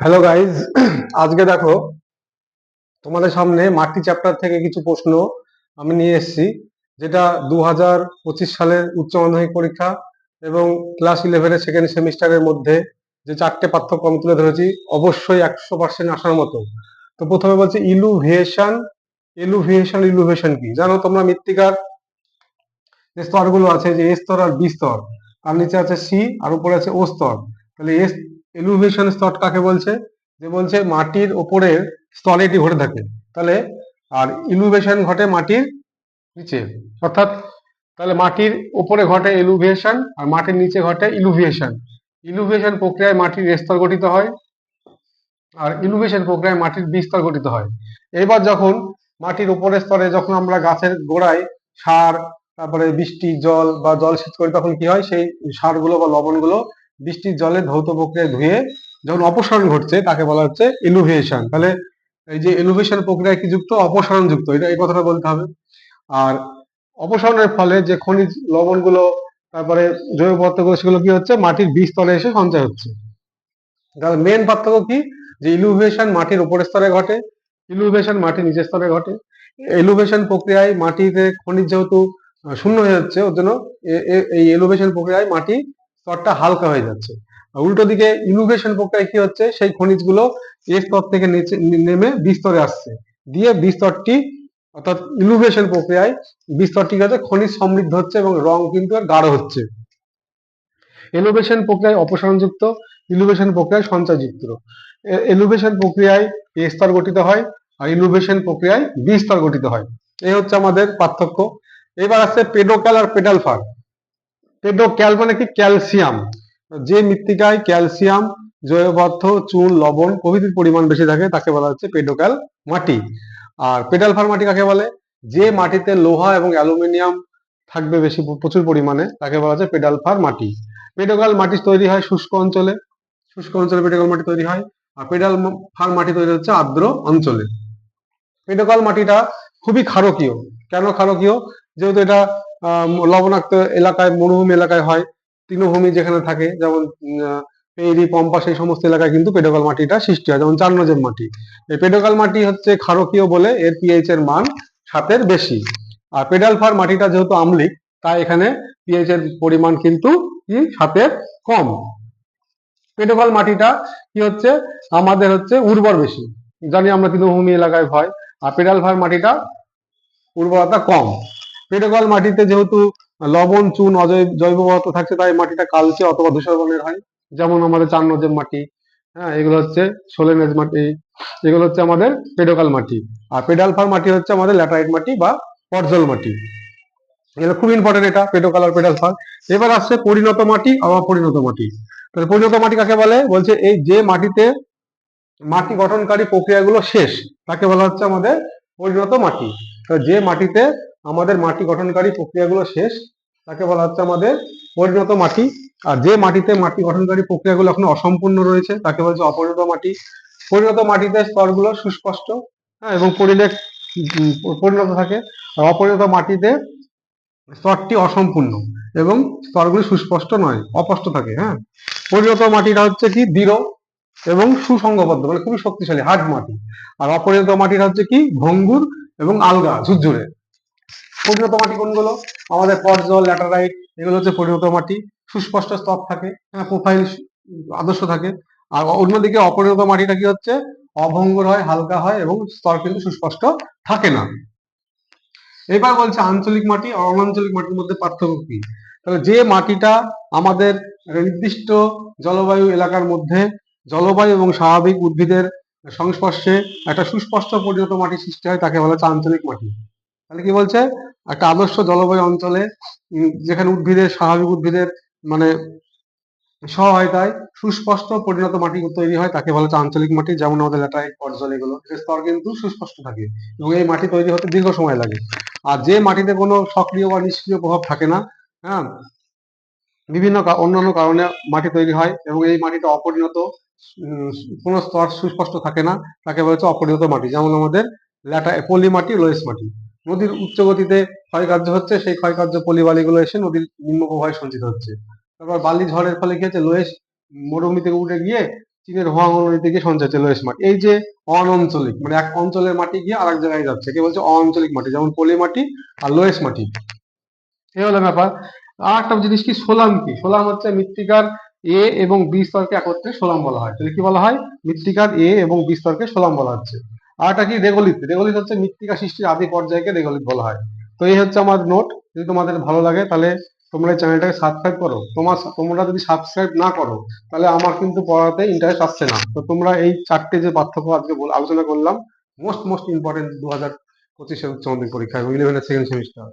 Hello guys আজকে দেখো, তোমাদের সামনে মাটি চ্যাপ্টার থেকে কিছু প্রশ্ন আমি নিয়ে এসেছি, যেটা দু হাজার পঁচিশ সালের উচ্চ মাধ্যমিক পরীক্ষা এবং ক্লাস ইলেভেনের সেকেন্ড সেমিস্টারের মধ্যে যে চারটে আমি তুলে ধরেছি, অবশ্যই একশো পার্সেন্ট আসার মতো। তো প্রথমে বলছি ইলুভিয়েশন ইলুভিয়েশন ইলুভিয়েশন কি? জানো তোমরা মৃত্তিকার যে স্তরগুলো আছে, যে এ স্তর আর বি স্তর, তার নিচে আছে সি আর উপরে আছে ও স্তর। তাহলে এস এলিভেশন স্তর কাকে বলছে? যে বলছে মাটির ওপরের স্তরে এটি ঘটে থাকে। তাহলে আর ইলুভেশন ঘটে মাটির নিচে। অর্থাৎ তাহলে মাটির উপরে ঘটে এলুভিয়েশন আর মাটির নিচে ঘটে ইলুভিয়েশন ইলুভিয়েশন প্রক্রিয়ায় মাটির স্তর গঠিত হয় আর ইলুভিয়েশন প্রক্রিয়ায় মাটির বিস্তর গঠিত হয়। এবার যখন মাটির উপরের স্তরে যখন আমরা গাছের গোড়ায় সার, তারপরে বৃষ্টি, জল বা জল সেচ করি, তখন কি হয়? সেই সারগুলো বা লবণগুলো বৃষ্টির জলে ধৌত প্রক্রিয়ায় ধুয়ে যখন অপসারণ ঘটছে, তাকে বলা হচ্ছে এলুভিয়েশন তাহলে এই যে এলুভিয়েশন প্রক্রিয়া কি যুক্ত? অপসারণ যুক্ত। এটা এই কথাটা বলতে হবে। আর অপসারণের ফলে যে খনিজ লবণগুলো, তারপরে জৈব পদার্থগুলো, সেগুলো কি হচ্ছে? মাটির বীজ স্তরে এসে সঞ্চয় হচ্ছে। তাহলে মেন পার্থক্য কি? যে ইলুভিয়েশন মাটির উপরের স্তরে ঘটে ইলুভিয়েশন মাটির নিচের স্তরে ঘটে। এলুভেশন প্রক্রিয়ায় মাটিতে খনিজ যেহেতু শূন্য হয়ে যাচ্ছে, ওর জন্য এই এলুভেশন প্রক্রিয়ায় মাটি স্তরটা হালকা হয়ে যাচ্ছে। উল্টো দিকে ইলুভেশন প্রক্রিয়ায় কি হচ্ছে? সেই খনিজগুলো এ স্তর থেকে নিচে নেমে বিস্তরে আসছে। দিয়ে বিস্তরটি, অর্থাৎ ইলুভেশন প্রক্রিয়ায় বিস্তরটি হচ্ছে? খনিজ সমৃদ্ধ হচ্ছে এবং রং কিন্তু আর গাঢ় হচ্ছে। এলোভেশন প্রক্রিয়ায় অপসারণযুক্ত ইলুভেশন প্রক্রিয়ায় সঞ্চয়যুক্ত এলুভেশন প্রক্রিয়ায় এ স্তর গঠিত হয় আর ইলুভেশন প্রক্রিয়ায় বি স্তর গঠিত হয়। এই হচ্ছে আমাদের পার্থক্য। এবার আছে পেডোক্যাল আর পেডাল ফার পেডোক্যাল মানে কি? ক্যালসিয়াম যে মৃত্তিকায় ক্যালসিয়াম জৈব চুন লবণ প্রভৃতির পরিমাণ বেশি থাকে, তাকে বলা হচ্ছে পেডোক্যাল মাটি। আর পেডাল ফার মাটি কাকে বলে? যে মাটিতে লোহা এবং অ্যালুমিনিয়াম থাকবে বেশি, প্রচুর পরিমাণে, তাকে বলা হচ্ছে পেডাল ফার মাটি পেডোকাল মাটি তৈরি হয় শুষ্ক অঞ্চলে। শুষ্ক অঞ্চলে পেডোকাল মাটি তৈরি হয়। আর পেডাল ফার মাটি তৈরি হচ্ছে আর্দ্র অঞ্চলে। পেডোকাল মাটিটা খুবই ক্ষারকীয়। কেন ক্ষারকীয়? যেহেতু এটা লবণাক্ত এলাকায়, মরুভূমি এলাকায় হয়, তৃণভূমি যেখানে থাকে, যেমন পেরি পম্পা, সেই সমস্ত এলাকায় কিন্তু পেডোকাল মাটিটা সৃষ্টি হয়, যেমন চার নজের মাটি। এই পেডোকাল মাটি হচ্ছে ক্ষারকীয় বলে এর পিএইচ এর মান সাতের বেশি। আর পেডালফার মাটিটা যেহেতু আম্লিক, তাই এখানে পিএইচ এর পরিমাণ কিন্তু সাতের কম। পেডোকাল মাটিটা কি হচ্ছে? আমাদের হচ্ছে উর্বর বেশি। জানি আমরা তৃণভূমি এলাকায় হয় আর পেডালফার মাটিটা উর্বরতা কম। পেডোকাল মাটিতে যেহেতু লবণ, চুন অজৈব জৈব পদার্থ থাকছে, তাই মাটিটা কালচে অথবা ধূসর বর্ণের হয়। যেমন আমাদের চার নজের মাটি হ্যাঁ এগুলো হচ্ছে সোলেনেজ মাটি, এগুলো হচ্ছে আমাদের পেডোকাল মাটি। আর পেডাল ফার মাটি হচ্ছে আমাদের ল্যাটারাইট মাটি বা পর্জল মাটি। এগুলো খুব ইম্পর্টেন্ট এটা পেডোকাল আর পেডাল ফার। এবার আসছে পরিণত মাটি আর পরিণত মাটি। তাহলে পরিণত মাটি কাকে বলে? বলছে এই যে মাটিতে মাটি গঠনকারী প্রক্রিয়াগুলো শেষ, তাকে বলা হচ্ছে আমাদের পরিণত মাটি। যে মাটিতে আমাদের মাটি গঠনকারী প্রক্রিয়াগুলো শেষ। তাকে বলা হচ্ছে আমাদের পরিণত মাটি। আর যে মাটিতে মাটি গঠনকারী প্রক্রিয়াগুলো এখন অসম্পূর্ণ রয়েছে, তাকে বলছে অপরিণত মাটি। পরিণত মাটিতে স্তরগুলো সুস্পষ্ট হ্যাঁ এবং পরিলেখ পরিণত থাকে। আর অপরিণত মাটিতে স্তরটি অসম্পূর্ণ এবং স্তরগুলি সুস্পষ্ট নয় অপষ্ট থাকে হ্যাঁ। পরিণত মাটিটা হচ্ছে কি? দৃঢ় এবং সুসংগবদ্ধ মানে খুবই শক্তিশালী, হার্ড মাটি। আর অপরিণত মাটিটা হচ্ছে কি? ভঙ্গুর এবং আলগা, ঝুরঝুরে। পরিণত মাটি কোনগুলো? আমাদের পর্জল ল্যাটারাইট, এগুলো হচ্ছে পরিণত মাটি। সুস্পষ্ট স্তর থাকে হ্যাঁ প্রোফাইল আদর্শ থাকে। আর অন্যদিকে অপরিণত মাটিটা কি হচ্ছে? অভঙ্গুর হয়, হালকা হয় এবং স্তর কিন্তু সুস্পষ্ট থাকে না। এবার বলছে আঞ্চলিক মাটি আর অনাঞ্চলিক মাটির মধ্যে পার্থক্য কি? তাহলে যে মাটিটা আমাদের নির্দিষ্ট জলবায়ু এলাকার মধ্যে জলবায়ু এবং স্বাভাবিক উদ্ভিদের সংস্পর্শে একটা সুস্পষ্ট পরিণত মাটি সৃষ্টি হয়, তাকে বলা হচ্ছে আঞ্চলিক মাটি। তাহলে কি বলছে? একটা আদর্শ জলবায়ু অঞ্চলে যেখানে উদ্ভিদের, স্বাভাবিক উদ্ভিদের মানে সহায়তায় সুস্পষ্ট পরিণত মাটি তৈরি হয়, তাকে বলা হচ্ছে আঞ্চলিক মাটি, যেমন আমাদের ল্যাটারাইট পর্জল এগুলো। স্তর কিন্তু সুস্পষ্ট থাকে এবং এই মাটি তৈরি হতে দীর্ঘ সময় লাগে। আর যে মাটিতে কোনো সক্রিয় বা নিষ্ক্রিয় প্রভাব থাকে না হ্যাঁ বিভিন্ন অন্যান্য কারণে মাটি তৈরি হয় এবং এই মাটিটা অপরিণত কোনো স্তর সুস্পষ্ট থাকে না, তাকে বলা হচ্ছে অপরিণত মাটি। যেমন আমাদের ল্যাটা পলি মাটি, লোয়েস মাটি। নদীর উচ্চ গতিতে ক্ষয়কার্য হচ্ছে, সেই ক্ষয়কার্য পলি বালিগুলো এসে নদীর নিম্ন প্রবাহে সঞ্চিত হচ্ছে। তারপর বালি ঝড়ের ফলে কি হচ্ছে লোয়েস মরুভূমি থেকে উঠে গিয়ে চীনের হোয়াং নদী গিয়ে সঞ্চয় হচ্ছে লোয়েস মাটি। এই যে অনঞ্চলিক মানে এক অঞ্চলের মাটি গিয়ে আরেক জায়গায় যাচ্ছে কে বলছে অঞ্চলিক মাটি, যেমন পলি মাটি আর লোয়েস মাটি। এই হলো ব্যাপার। আর একটা জিনিস কি, সোলাম কি? সোলাম হচ্ছে মৃত্তিকার এ এবং বি স্তরকে একত্রে সোলাম বলা হয়। তাহলে কি বলা হয়? মৃত্তিকার এ এবং বি স্তরকে সোলাম বলা হচ্ছে। আর একটা কি রেগলিত রেগলিত হচ্ছে মৃত্তিকা সৃষ্টির আদি পর্যায়কে রেগলিত বলা হয়। তো এই হচ্ছে আমার নোট যদি তোমাদের ভালো লাগে, তাহলে তোমরা এই চ্যানেলটাকে সাবস্ক্রাইব করো। তোমার তোমরা যদি সাবস্ক্রাইব না করো, তাহলে আমার কিন্তু পড়াতে ইন্টারেস্ট আসছে না। তো তোমরা এই চারটে যে পার্থক্য আজকে আলোচনা করলাম মোস্ট মোস্ট ইম্পর্টেন্ট দু হাজার পঁচিশের উচ্চ মাধ্যমিক পরীক্ষা এবং ইলেভেনের সেকেন্ড সেমিস্টার